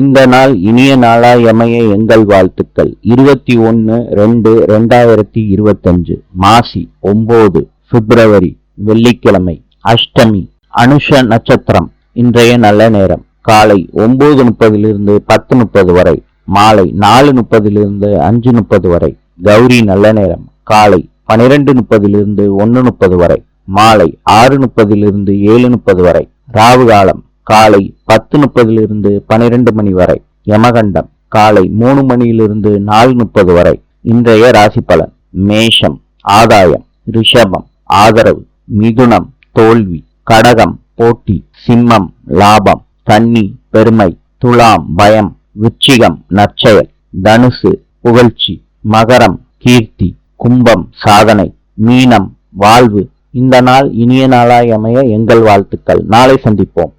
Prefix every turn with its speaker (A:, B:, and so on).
A: இந்த நாள் இனிய நாளாய் அமைய எங்கள் வாழ்த்துக்கள். இருபத்தி ஒன்னு ரெண்டு ரெண்டாயிரத்தி இருபத்தஞ்சு மாசி ஒன்பது பிப்ரவரி வெள்ளிக்கிழமை அஷ்டமி அனுஷ நட்சத்திரம் இன்றைய நல்ல நேரம். காலை ஒன்பது முப்பதிலிருந்து பத்து முப்பது வரை மாலை நாலு முப்பதிலிருந்து அஞ்சு முப்பது வரை கௌரி நல்ல நேரம். காலை பனிரெண்டு முப்பதிலிருந்து ஒன்னு முப்பது வரை மாலை ஆறு முப்பதிலிருந்து ஏழு முப்பது வரை ராவு காலம் காலை பத்து முப்பதிலிருந்து பனிரெண்டு மணி வரை. யமகண்டம் காலை மூணு மணியிலிருந்து நாலு முப்பது வரை. இன்றைய ராசி பலன் மேஷம் ஆதாயம் ரிஷபம் ஆதரவு மிதுனம் தோல்வி கடகம் போட்டி சிம்மம் லாபம் தண்ணி பெருமை துலாம் பயம் விச்சிகம் நற்செயல் தனுசு புகழ்ச்சி மகரம் கீர்த்தி கும்பம் சாதனை மீனம் வாழ்வு. இந்த நாள் இனிய நாளாய் அமைய எங்கள் வாழ்த்துக்கள். நாளை சந்திப்போம்.